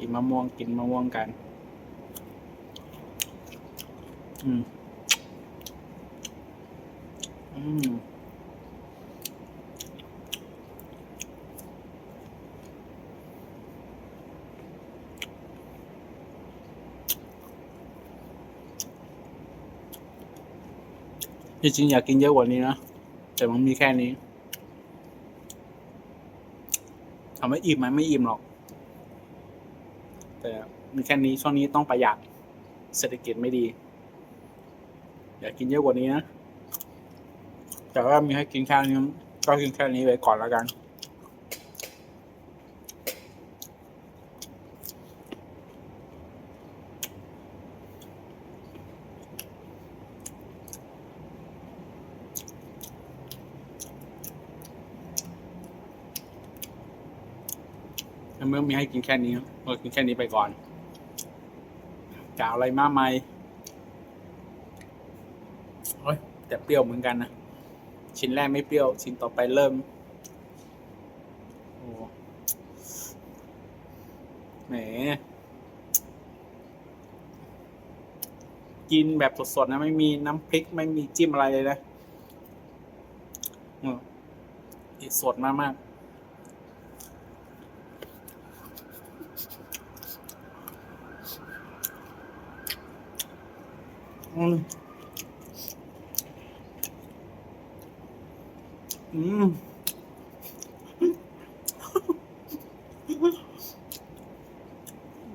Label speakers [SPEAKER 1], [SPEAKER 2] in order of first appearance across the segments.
[SPEAKER 1] กินมะม่วงกินมะม่วงกัน อืม อืม จริงๆอยากกินเยอะกว่านี้นะ แต่มันมีแค่นี้ถามว่าอิ่มไหมไม่อิ่มหรอก แต่มีแค่นี้ช่วงนี้ต้องประหยัดเศรษฐกิจไม่ดี อยากกินเยอะกว่านี้นะ แต่ว่ามีให้กินแค่นี้ก็กินแค่นี้ไปก่อนแล้วกัน ในเมื่อมีให้กินแค่นี้ก็กินแค่นี้ไปก่อนกล่าวอะไรมากมายโอ้ยแต่เปรี้ยวเหมือนกันนะชิ้นแรกไม่เปรี้ยว ชิ้นต่อไปเริ่มโอ้แหมกินแบบสดๆนะ ไม่มีน้ำพริกไม่มีจิ้มอะไรเลยนะอืมอีกสดมากๆ อืมอืม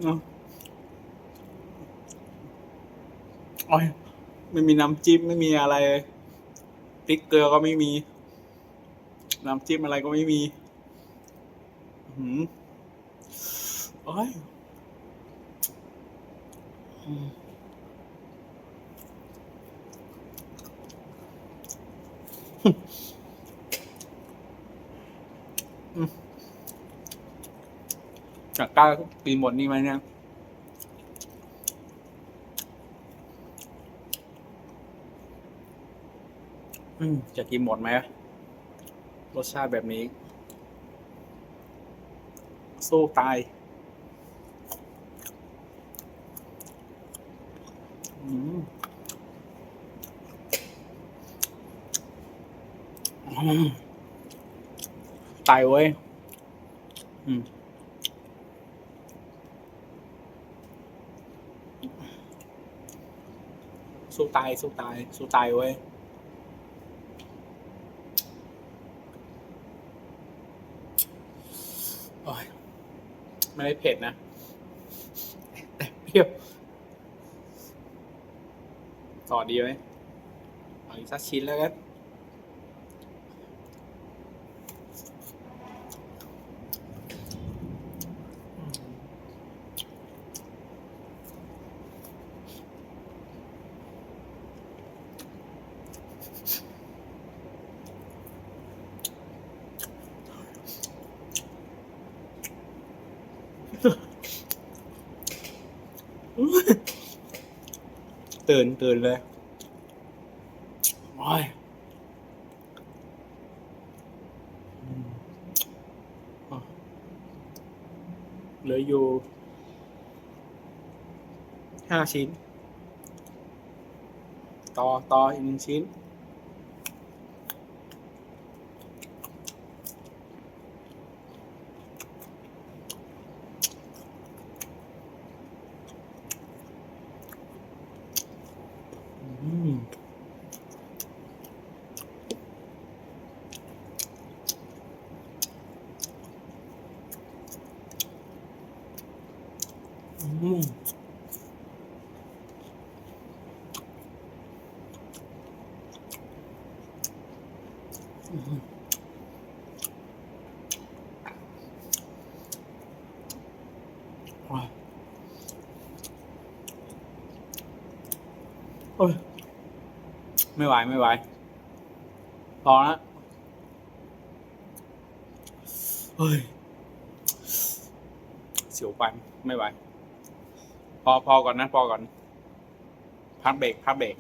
[SPEAKER 1] เอาโอ้ยไม่มีน้ำจิ้มไม่มีอะไรพริกเกลือก็ไม่มี น้ำจิ้มอะไรก็ไม่มีอืมโอ้ยอืม จากกล้าปีนหมดนี่ไหมเนี่ยจะกินหมดไหมรสชาติแบบนี้ สู้ตาย อืมอืม ตายเว้ยอืมสู้ตาย สู้ตาย สู้ตายเว้ยโอ้ยไม่ได้เผ็ดนะ แต่เปรี้ยวต่อดีไหมเอาอีกสักชิ้นแล้วกัน ตื่นตื่นเลยโอ้ยอืมอะเหลืออยู่ห้าชิ้น ต่อ ต่ออีกหนึ่งชิ้น อืมอืมว้าวโอ้ย ไม่ไหว ไม่ไหว พอละเฮ้ย เสียวฟันไม่ไหว พอพอก่อนนะ พอก่อน พักเบรกพักเบรก